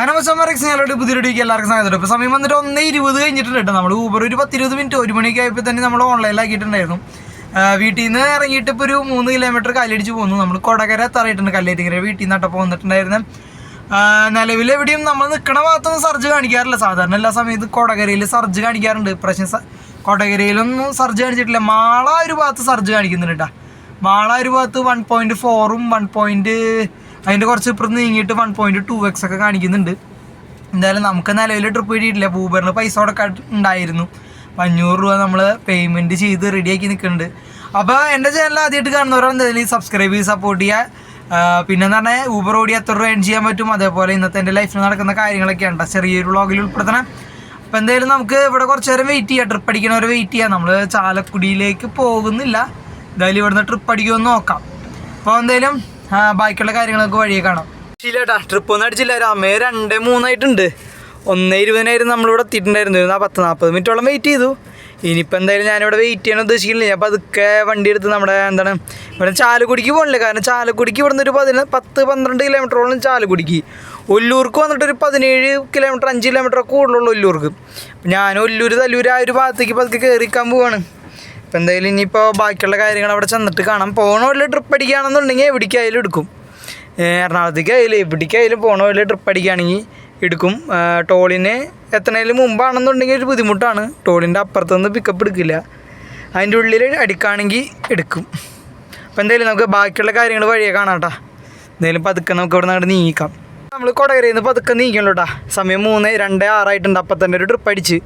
അനവസമറക്സ് ഞങ്ങളുടെ പുതിയ വീഡിയോക്ക് എല്ലാവർക്കും സ്വാഗതം. ഇപ്പോൾ സമയം വന്നിട്ട് ഒന്ന് ഇരുപത് കഴിഞ്ഞിട്ടുണ്ട് കേട്ടോ. നമ്മൾ ഊബർ ഒരു പത്തിരുപത് മിനിറ്റ് ഒരു മണിയൊക്കെ ആയപ്പോൾ തന്നെ നമ്മൾ ഓൺലൈനിലാക്കിയിട്ടുണ്ടായിരുന്നു വീട്ടിൽ നിന്ന് ഇറങ്ങിയിട്ട് ഇപ്പോൾ ഒരു മൂന്ന് കിലോമീറ്റർ കല്ലടിച്ച് പോകുന്നു നമ്മൾ കൊടകര തറയിട്ടുണ്ട് കല്ലേറ്റിങ്ങര വീട്ടിൽ നിന്ന് അപ്പോൾ വന്നിട്ടുണ്ടായിരുന്നു. നിലവിൽ എവിടെയും നമ്മൾ നിൽക്കണ ഭാഗത്തൊന്നും സർജ് കാണിക്കാറില്ല. സാധാരണ എല്ലാ സമയത്തും കൊടകരയിൽ സർജ് കാണിക്കാറുണ്ട്. പ്രശ്നം കൊടകരയിലൊന്നും സർജ് കാണിച്ചിട്ടില്ല. മാള ഒരു ഭാഗത്ത് സർജ് കാണിക്കുന്നുണ്ട് കേട്ടോ. മാള ഒരു ഭാഗത്ത് വൺ പോയിന്റ് ഫോറും വൺ പോയിന്റ് അതിന്റെ കുറച്ച് ഇപ്പുറത്ത് നീങ്ങിയിട്ട് വൺ പോയിന്റ് ടു എക്സ് ഒക്കെ കാണിക്കുന്നുണ്ട്. എന്തായാലും നമുക്ക് നിലവിൽ ട്രിപ്പ് കിട്ടിയിട്ടില്ല. ഊബറിന് പൈസ കൊടുക്കാൻ ഉണ്ടായിരുന്നു. അപ്പം അഞ്ഞൂറ് രൂപ നമ്മൾ പേയ്മെന്റ് ചെയ്ത് റെഡിയാക്കി നിൽക്കുന്നുണ്ട്. അപ്പോൾ എന്റെ ചാനൽ ആദ്യമായിട്ട് കാണുന്നവരെന്തായാലും സബ്സ്ക്രൈബ് ചെയ്ത് സപ്പോർട്ട് ചെയ്യുക. പിന്നെന്ന് പറഞ്ഞാൽ ഊബർ ഓടി എത്ര രൂപ ഏൺ ചെയ്യാൻ പറ്റും? അതേപോലെ ഇന്നത്തെ എന്റെ ലൈഫിൽ നടക്കുന്ന കാര്യങ്ങളൊക്കെ ഉണ്ട് ചെറിയൊരു വ്ളോഗിൽ ഉൾപ്പെടുത്തണം. അപ്പോൾ എന്തായാലും നമുക്ക് ഇവിടെ കുറച്ച് നേരം വെയിറ്റ് ചെയ്യാം. ട്രിപ്പ് അടിക്കണവരെ വെയിറ്റ് ചെയ്യാം. നമ്മൾ ചാലക്കുടിയിലേക്ക് പോകുന്നില്ല. എന്തായാലും ഇവിടുന്ന് ട്രിപ്പ് അടിക്കുമെന്ന് നോക്കാം. അപ്പോൾ എന്തായാലും ബാക്കിയുള്ള കാര്യങ്ങളൊക്കെ വഴിയെ കാണാം. ശരിയാട്ടാ ട്രിപ്പ് ഒന്നും അടിച്ചില്ല. രാമേ രണ്ട് മൂന്നായിട്ടുണ്ട്. ഒന്നേ ഇരുപതിനായിരുന്നു നമ്മളിവിടെ എത്തിയിട്ടുണ്ടായിരുന്നു ആ പത്ത് നാൽപ്പത് മിനിറ്റോളം വെയിറ്റ് ചെയ്തു. ഇനിയിപ്പോൾ എന്തായാലും ഞാനിവിടെ വെയിറ്റ് ചെയ്യാൻ ഉദ്ദേശിക്കുന്നില്ല. ഞാൻ പതുക്കെ വണ്ടി എടുത്ത് നമ്മുടെ എന്താണ് ഇവിടെ ചാലക്കുടിക്ക് പോകണില്ല കാരണം ചാലക്കുടിക്ക് ഇവിടുന്ന് ഒരു പതിന പത്ത് പന്ത്രണ്ട് കിലോമീറ്ററോളം ചാലക്കുടിക്ക്. ഒല്ലൂർക്ക് വന്നിട്ട് ഒരു പതിനേഴ് കിലോമീറ്റർ അഞ്ച് കിലോമീറ്റർ കൂടുതലുള്ള ഒല്ലൂർക്ക്. ഞാൻ ഒല്ലൂർ തല്ലൂർ ആ ഒരു ഭാഗത്തേക്ക് പതുക്കെ കയറിക്കാൻ പോവാണ്. ഇപ്പം എന്തായാലും ഇനിയിപ്പോൾ ബാക്കിയുള്ള കാര്യങ്ങൾ അവിടെ ചെന്നിട്ട് കാണാം. പോകണ വല്ല ട്രിപ്പ് അടിക്കുകയാണെന്നുണ്ടെങ്കിൽ എവിടേക്കായാലും എടുക്കും. എറണാകുളത്തേക്കായാലും എവിടേക്കായാലും പോകണ വല്ല ട്രിപ്പ് അടിക്കുകയാണെങ്കിൽ എടുക്കും. ടോളിന് എത്തണതിന് മുമ്പാണെന്നുണ്ടെങ്കിൽ ഒരു ബുദ്ധിമുട്ടാണ്. ടോളിന്റെ അപ്പുറത്തുനിന്ന് പിക്കപ്പ് എടുക്കില്ല. അതിന്റെ ഉള്ളിൽ അടിക്കുകയാണെങ്കിൽ എടുക്കും. അപ്പോൾ എന്തായാലും നമുക്ക് ബാക്കിയുള്ള കാര്യങ്ങൾ വഴിയെ കാണാം കേട്ടോ എന്തായാലും പതുക്കെ നമുക്ക് ഇവിടെ നിന്ന് നീക്കാം നമ്മൾ കൊടകരയിൽ നിന്ന് പതുക്കെ നീക്കണല്ലോ കേട്ടോ സമയം മൂന്ന് രണ്ട് ആറായിട്ടുണ്ട്. അപ്പം തന്നെ ഒരു ട്രിപ്പ് അടിച്ച്.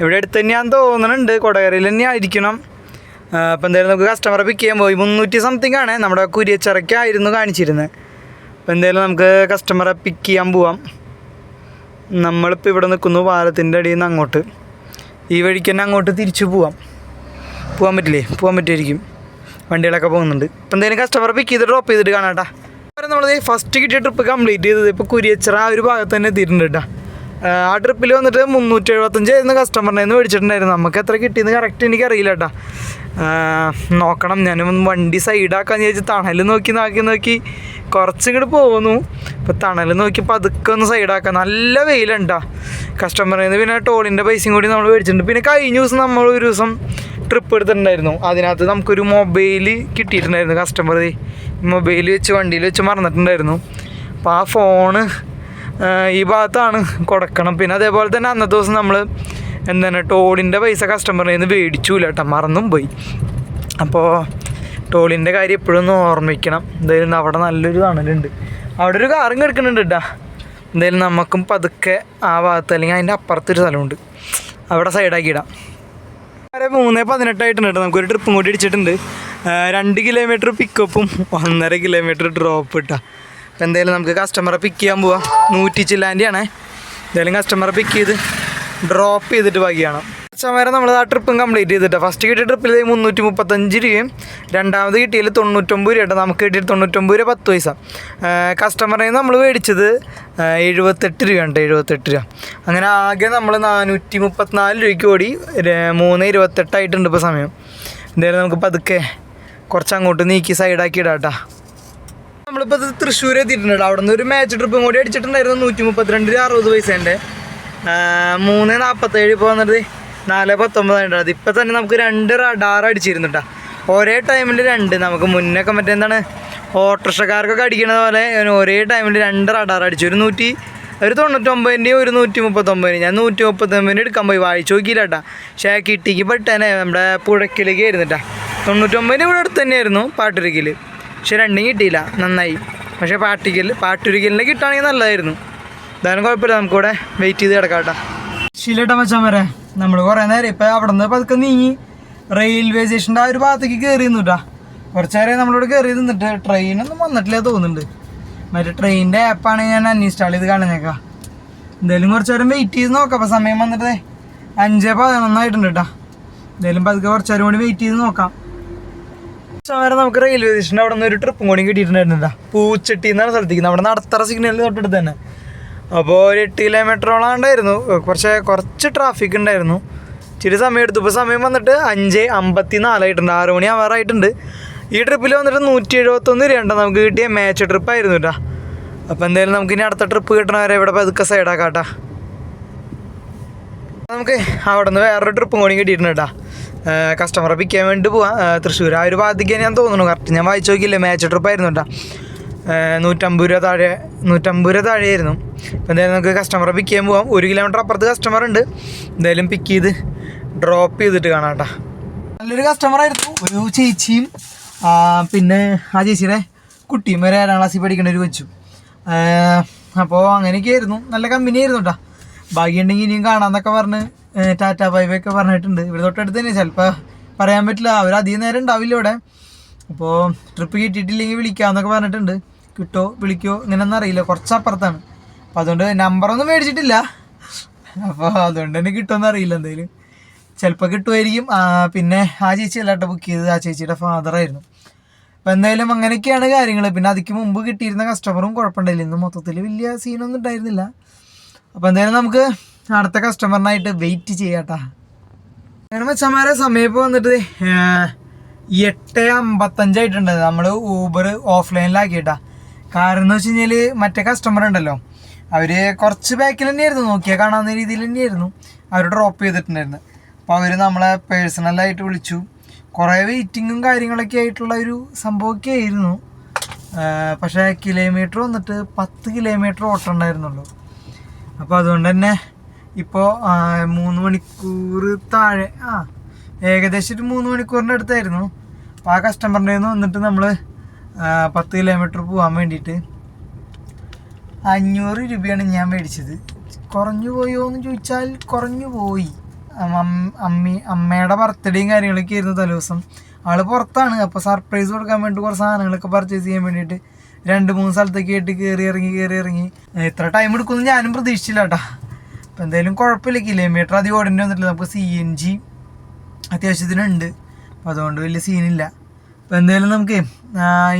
ഇവിടെ അടുത്ത് തന്നെയാന്ന് തോന്നുന്നുണ്ട് കൊടകരയിൽ തന്നെ ആയിരിക്കണം അപ്പം എന്തായാലും നമുക്ക് കസ്റ്റമറെ പിക്ക് ചെയ്യാൻ പോയി. മുന്നൂറ്റി സംതിങ് ആണ് നമ്മുടെ കുരിയച്ചിറക്കായിരുന്നു കാണിച്ചിരുന്നത്. അപ്പോൾ എന്തായാലും നമുക്ക് കസ്റ്റമറെ പിക്ക് ചെയ്യാൻ പോവാം. നമ്മളിപ്പോൾ ഇവിടെ നിൽക്കുന്നു പാലത്തിന്റെ അടിയിൽ നിന്ന് അങ്ങോട്ട്. ഈ വഴിക്ക് തന്നെ അങ്ങോട്ട് തിരിച്ചു പോവാം. പോകാൻ പറ്റില്ലേ? പോകാൻ പറ്റുമായിരിക്കും. വണ്ടികളൊക്കെ പോകുന്നുണ്ട്. ഇപ്പം എന്തായാലും കസ്റ്റമറെ പിക്ക് ചെയ്ത് ഡ്രോപ്പ് ചെയ്തിട്ട് കാണാം കേട്ടോ. നമ്മൾ ഫസ്റ്റ് കിട്ടിയ ട്രിപ്പ് കംപ്ലീറ്റ് ചെയ്തത് ഇപ്പോൾ കുരിയച്ചിറ ആ ഒരു ഭാഗത്ത് തന്നെ എത്തിയിട്ടുണ്ട് കേട്ടോ. ആ ട്രിപ്പിൽ വന്നിട്ട് മുന്നൂറ്റി എഴുപത്തഞ്ച് ആയിരുന്നു കസ്റ്റമറിനെ നിന്ന് മേടിച്ചിട്ടുണ്ടായിരുന്നു. നമുക്ക് എത്ര കിട്ടിയെന്ന് കറക്റ്റ് എനിക്ക് അറിയില്ല കേട്ടോ നോക്കണം. ഞാനും വണ്ടി സൈഡാക്കാന്ന് ചോദിച്ചു തണൽ നോക്കി നോക്കി നോക്കി കുറച്ചിങ്ങോട്ട് പോകുന്നു ഇപ്പോൾ തണൽ നോക്കി പതുക്കെ ഒന്ന് സൈഡാക്കാം നല്ല വെയിലുണ്ടാ കസ്റ്റമറിൽ നിന്ന് പിന്നെ ടോളിന്റെ പൈസയും കൂടി നമ്മൾ മേടിച്ചിട്ടുണ്ട്. പിന്നെ കഴിഞ്ഞ ദിവസം നമ്മൾ ഒരു ദിവസം ട്രിപ്പ് എടുത്തിട്ടുണ്ടായിരുന്നു. അതിനകത്ത് നമുക്കൊരു മൊബൈൽ കിട്ടിയിട്ടുണ്ടായിരുന്നു കസ്റ്റമർ മൊബൈൽ വെച്ച് വണ്ടിയിൽ വെച്ച് മറന്നിട്ടുണ്ടായിരുന്നു. അപ്പോൾ ആ ഫോണ് ഈ ഭാഗത്താണ് കൊടുക്കണം. പിന്നെ അതേപോലെ തന്നെ അന്നത്തെ ദിവസം നമ്മൾ എന്താണ് ടോളിന്റെ പൈസ കസ്റ്റമറിൽ നിന്ന് മേടിച്ചില്ല കേട്ടോ മറന്നും പോയി. അപ്പോൾ ടോളിന്റെ കാര്യം എപ്പോഴും ഒന്ന് ഓർമ്മിക്കണം. എന്തായാലും അവിടെ നല്ലൊരു തണലുണ്ട്. അവിടെ ഒരു കാറും കിടക്കുന്നുണ്ട് കേട്ടോ എന്തായാലും നമുക്കും പതുക്കെ ആ ഭാഗത്ത് അല്ലെങ്കിൽ അതിന്റെ അപ്പുറത്തൊരു സ്ഥലമുണ്ട്. അവിടെ സൈഡാക്കി ഇടാം. വരെ മൂന്ന് പതിനെട്ടായിട്ടുണ്ട് നമുക്കൊരു ട്രിപ്പും കൂടി അടിച്ചിട്ടുണ്ട് രണ്ട് കിലോമീറ്റർ പിക്കപ്പും ഒന്നര കിലോമീറ്റർ ഡ്രോപ്പ് ഇട്ടാ എന്തായാലും നമുക്ക് കസ്റ്റമറെ പിക്ക് ചെയ്യാൻ പോവാം. നൂറ്റി ചില്ലാന്റെയാണ് എന്തായാലും കസ്റ്റമറെ പിക്ക് ചെയ്ത് ഡ്രോപ്പ് ചെയ്തിട്ട് ബാക്കിയാണ് കസ്റ്റമറെ നമ്മൾ ആ ട്രിപ്പും കംപ്ലീറ്റ് ചെയ്തിട്ട്. ഫസ്റ്റ് കിട്ടിയ ട്രിപ്പിൽ മുന്നൂറ്റി മുപ്പത്തഞ്ച് രൂപയും രണ്ടാമത് കിട്ടിയതിൽ തൊണ്ണൂറ്റൊമ്പത് രൂപ നമുക്ക് കിട്ടിയത് തൊണ്ണൂറ്റൊമ്പത് രൂപ പത്ത് പൈസ. കസ്റ്റമറിൽ നമ്മൾ മേടിച്ചത് എഴുപത്തെട്ട് രൂപയുണ്ട് എഴുപത്തെട്ട് രൂപ. അങ്ങനെ ആകെ നമ്മൾ നാനൂറ്റി മുപ്പത്തിനാല് രൂപയ്ക്ക് ഓടി മൂന്ന് ഇരുപത്തെട്ടായിട്ടുണ്ട് ഇപ്പോൾ സമയം. എന്തായാലും നമുക്ക് പതുക്കെ കുറച്ച് അങ്ങോട്ട് നീക്കി സൈഡാക്കി ഇടാം കേട്ടോ നമ്മളിപ്പോൾ ഇത് തൃശ്ശൂർ എത്തിയിട്ടുണ്ട് അവിടെ നിന്ന് ഒരു മാച്ച് ട്രിപ്പും കൂടി അടിച്ചിട്ടുണ്ടായിരുന്നു. നൂറ്റി മുപ്പത്തിരണ്ട് രൂപ അറുപത് പൈസേന്റെ മൂന്ന് നാൽപ്പത്തേഴ് ഇപ്പോൾ വന്നിട്ട് നാല് പത്തൊമ്പതായിട്ടുണ്ട്. അത് ഇപ്പം തന്നെ നമുക്ക് രണ്ട് റഡാർ അടിച്ചിരുന്നു കേട്ടോ ഒരേ ടൈമിൽ രണ്ട്. നമുക്ക് മുന്നൊക്കെ മറ്റേ എന്താണ് ഓട്ടോറിക്ഷക്കാർക്കൊക്കെ അടിക്കണത് പോലെ ഒരേ ടൈമിൽ രണ്ട് റഡാർ അടിച്ചു. ഒരു നൂറ്റി ഒരു തൊണ്ണൂറ്റൊമ്പതിന്റെയും ഒരു നൂറ്റി മുപ്പത്തൊമ്പതിന് ഞാൻ നൂറ്റി മുപ്പത്തൊമ്പതിന് എടുക്കാൻ പോയി. വായിച്ചു നോക്കിയില്ല കേട്ടാ പക്ഷേ കിട്ടിക്ക് പെട്ടേനെ നമ്മുടെ പുഴക്കിലേക്ക് ആയിരുന്നിട്ടാ തൊണ്ണൂറ്റൊമ്പതിന്റെ ഇവിടെ അടുത്ത് തന്നെയായിരുന്നു പാട്ടുരുക്കിൽ പക്ഷെ രണ്ടും കിട്ടിയില്ല നന്നായി. പക്ഷേ പാട്ടിക്കൽ പാട്ടുരുക്കലിന്റെ കിട്ടുകയാണെങ്കിൽ നല്ലതായിരുന്നു. എന്തായാലും കുഴപ്പമില്ല നമുക്കിവിടെ വെയിറ്റ് ചെയ്ത് കിടക്കാം കേട്ടോ. ശീലട്ട മച്ചാൻ വരെ നമ്മൾ കുറേ നേരം ഇപ്പം അവിടെ നിന്ന് പതുക്കെ നീങ്ങി റെയിൽവേ സ്റ്റേഷന്റെ ആ ഒരു ഭാഗത്തേക്ക് കയറി നിന്നുട്ടാ കുറച്ച് നേരം നമ്മളിവിടെ കയറി നിന്നിട്ട് ട്രെയിനൊന്നും വന്നിട്ടില്ല തോന്നുന്നുണ്ട്. മറ്റേ ട്രെയിനിന്റെ ആപ്പാണ് ഞാൻ അൺഇൻസ്റ്റാൾ ചെയ്ത് കാണുന്നേക്കാം എന്തായാലും കുറച്ച് നേരം വെയിറ്റ് ചെയ്ത് നോക്കാം അപ്പം സമയം വന്നിട്ട് അഞ്ച് പതിനൊന്നായിട്ടുണ്ട് കേട്ടോ എന്തായാലും പതുക്കെ കുറച്ച് നേരം കൂടി വെയിറ്റ് ചെയ്ത് നോക്കാം. വരെ നമുക്ക് റെയിൽവേ സ്റ്റേഷന്റെ അവിടെ നിന്ന് ഒരു ട്രിപ്പും കൂടി കിട്ടിയിട്ടുണ്ടായിരുന്നില്ല പൂച്ചട്ടി എന്നാണ് സ്ഥലത്തേക്ക് നമ്മുടെ നടത്തറ സിഗ്നലിൽ തൊട്ടടുത്ത് തന്നെ. അപ്പോൾ ഒരു എട്ട് കിലോമീറ്ററോളം ഉണ്ടായിരുന്നു. കുറച്ച് കുറച്ച് ട്രാഫിക് ഉണ്ടായിരുന്നു. ഇച്ചിരി സമയം എടുത്തു. ഇപ്പോൾ സമയം വന്നിട്ട് അഞ്ച് അമ്പത്തി നാലായിട്ടുണ്ട് ആറ് മണി ആവാറായിട്ടുണ്ട് ഈ ട്രിപ്പിൽ വന്നിട്ട് നൂറ്റി എഴുപത്തൊന്ന് രൂപ നമുക്ക് കിട്ടിയ മാച്ച് ട്രിപ്പായിരുന്നു കേട്ടോ അപ്പോൾ എന്തായാലും നമുക്ക് ഇനി അടുത്ത ട്രിപ്പ് കിട്ടണവരെ ഇവിടെ പതുക്കെ സൈഡാക്കാം കേട്ടാ നമുക്ക് അവിടെ നിന്ന് വേറൊരു ട്രിപ്പും കൂടി കിട്ടിയിട്ടുണ്ട് കേട്ടാ കസ്റ്റമറെ പിക്ക് ചെയ്യാൻ വേണ്ടി പോവാം. തൃശ്ശൂർ ആ ഒരു ഭാഗത്തേക്ക് ഞാൻ തോന്നുന്നു. കറക്റ്റ് ഞാൻ വായിച്ചു നോക്കിയില്ല? മാച്ച് ട്രിപ്പ് ആയിരുന്നു കേട്ടാ നൂറ്റമ്പത് രൂപ താഴെ നൂറ്റമ്പത് രൂപ താഴെയായിരുന്നു. അപ്പോൾ എന്തായാലും നമുക്ക് കസ്റ്റമറെ പിക്ക് ചെയ്യാൻ പോവാം. ഒരു കിലോമീറ്റർ അപ്പുറത്ത് കസ്റ്റമർ ഉണ്ട്. എന്തായാലും പിക്ക് ചെയ്ത് ഡ്രോപ്പ് ചെയ്തിട്ട് കാണാം കേട്ടാ നല്ലൊരു കസ്റ്റമർ ആയിരുന്നു. ഒരു ചേച്ചിയും പിന്നെ ആ ചേച്ചിയുടെ കുട്ടിയും ഒരു ഏഴാം ക്ലാസ്സിൽ പഠിക്കുന്ന ഒരു വെച്ചു അപ്പോൾ അങ്ങനെയൊക്കെ ആയിരുന്നു നല്ല കമ്പനി ആയിരുന്നു കേട്ടോ ഭാഗ്യമുണ്ടെങ്കിൽ ഇനിയും കാണാന്നൊക്കെ പറഞ്ഞ് ടാറ്റ ബൈബൊക്കെ പറഞ്ഞിട്ടുണ്ട്. ഇവിടെ തൊട്ടടുത്ത് തന്നെ ചിലപ്പോൾ പറയാൻ പറ്റില്ല. അവർ അധികം നേരം ഉണ്ടാവില്ല ഇവിടെ. അപ്പോൾ ട്രിപ്പ് കിട്ടിയിട്ടില്ലെങ്കിൽ വിളിക്കാമെന്നൊക്കെ പറഞ്ഞിട്ടുണ്ട്. കിട്ടോ വിളിക്കോ ഇങ്ങനെയൊന്നും അറിയില്ല. കുറച്ച് അപ്പുറത്താണ് അപ്പോൾ അതുകൊണ്ട് നമ്പറൊന്നും മേടിച്ചിട്ടില്ല. അപ്പോൾ അതുകൊണ്ട് തന്നെ കിട്ടുമെന്ന് അറിയില്ല എന്തായാലും. ചിലപ്പോൾ കിട്ടുമായിരിക്കും പിന്നെ ആ ചേച്ചി അല്ലാട്ടോ ബുക്ക് ചെയ്തത്. ആ ചേച്ചിയുടെ ഫാദറായിരുന്നു അപ്പോൾ എന്തായാലും അങ്ങനെയൊക്കെയാണ് കാര്യങ്ങൾ പിന്നെ അതിക്ക് മുമ്പ് കിട്ടിയിരുന്ന കസ്റ്റമറും കുഴപ്പമുണ്ടായില്ല. ഇന്ന് മൊത്തത്തിൽ വലിയ സീനൊന്നും ഉണ്ടായിരുന്നില്ല. അപ്പോൾ എന്തായാലും നമുക്ക് അടുത്ത കസ്റ്റമറിനായിട്ട് വെയിറ്റ് ചെയ്യാട്ടാ. അങ്ങനെ മച്ചന്മാരെ സമയപ്പോൾ വന്നിട്ട് എട്ട് അമ്പത്തഞ്ചായിട്ടുണ്ട് നമ്മൾ ഊബർ ഓഫ്ലൈനിലാക്കിയിട്ടാ കാരണം എന്ന് വെച്ച് കഴിഞ്ഞാൽ മറ്റേ കസ്റ്റമർ ഉണ്ടല്ലോ അവർ കുറച്ച് ബാക്കിൽ തന്നെയായിരുന്നു. നോക്കിയാൽ കാണാവുന്ന രീതിയിൽ തന്നെയായിരുന്നു. അവർ ഡ്രോപ്പ് ചെയ്തിട്ടുണ്ടായിരുന്നു. അപ്പോൾ അവർ നമ്മളെ പേഴ്സണലായിട്ട് വിളിച്ചു. കുറേ വെയിറ്റിങ്ങും കാര്യങ്ങളൊക്കെ ആയിട്ടുള്ള ഒരു സംഭവമൊക്കെ ആയിരുന്നു. പക്ഷേ കിലോമീറ്റർ വന്നിട്ട് പത്ത് കിലോമീറ്റർ ഓട്ടം ഉണ്ടായിരുന്നുള്ളൂ. അപ്പോൾ അതുകൊണ്ട് തന്നെ ഇപ്പോൾ മൂന്ന് മണിക്കൂർ താഴെ ആ ഏകദേശം ഒരു മൂന്ന് മണിക്കൂറിന്റെ അടുത്തായിരുന്നു. അപ്പോൾ ആ കസ്റ്റമറിന്റെ നിന്ന് വന്നിട്ട് നമ്മൾ പത്ത് കിലോമീറ്റർ പോകാൻ വേണ്ടിയിട്ട് അഞ്ഞൂറ് രൂപയാണ് ഞാൻ മേടിച്ചത്. കുറഞ്ഞു പോയോ എന്ന് ചോദിച്ചാൽ കുറഞ്ഞു പോയി. അമ്മ- അമ്മി അമ്മയുടെ ബർത്ത്ഡേയും കാര്യങ്ങളൊക്കെ ആയിരുന്നു തലേദിവസം. ആൾ പുറത്താണ്. അപ്പോൾ സർപ്രൈസ് കൊടുക്കാൻ വേണ്ടി കുറച്ച് സാധനങ്ങളൊക്കെ പർച്ചേസ് ചെയ്യാൻ വേണ്ടിയിട്ട് രണ്ട് മൂന്ന് സ്ഥലത്തേക്ക് ആയിട്ട് കയറി ഇറങ്ങി കയറി ഇറങ്ങി. ഇത്ര ടൈം എടുക്കുമെന്ന് ഞാനും പ്രതീക്ഷിച്ചില്ല കേട്ടാ അപ്പം എന്തായാലും കുഴപ്പമില്ല. കിലോമീറ്റർ അധികം ഓടേണ്ടി വന്നിട്ടില്ല. നമുക്ക് സി എൻ ജി അത്യാവശ്യത്തിനുണ്ട്. അപ്പം അതുകൊണ്ട് വലിയ സീനില്ല അപ്പം എന്തായാലും നമുക്ക്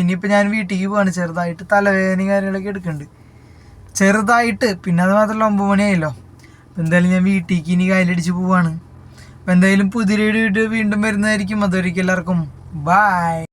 ഇനിയിപ്പോൾ ഞാൻ വീട്ടിലേക്ക് പോവാണ്. ചെറുതായിട്ട് തലവേദനയും കാര്യങ്ങളൊക്കെ എടുക്കുന്നുണ്ട്. ചെറുതായിട്ട് പിന്നെ അത് മാത്രമല്ല ഒമ്പത് മണിയായല്ലോ. അപ്പം എന്തായാലും ഞാൻ വീട്ടിലേക്ക് ഇനി കയ്യിലടിച്ച് പോവാണ്. അപ്പം എന്തായാലും പുതിയ വീഡിയോ വീണ്ടും വരുന്നതായിരിക്കും. അതൊരിക്കും എല്ലാവർക്കും. ബായ്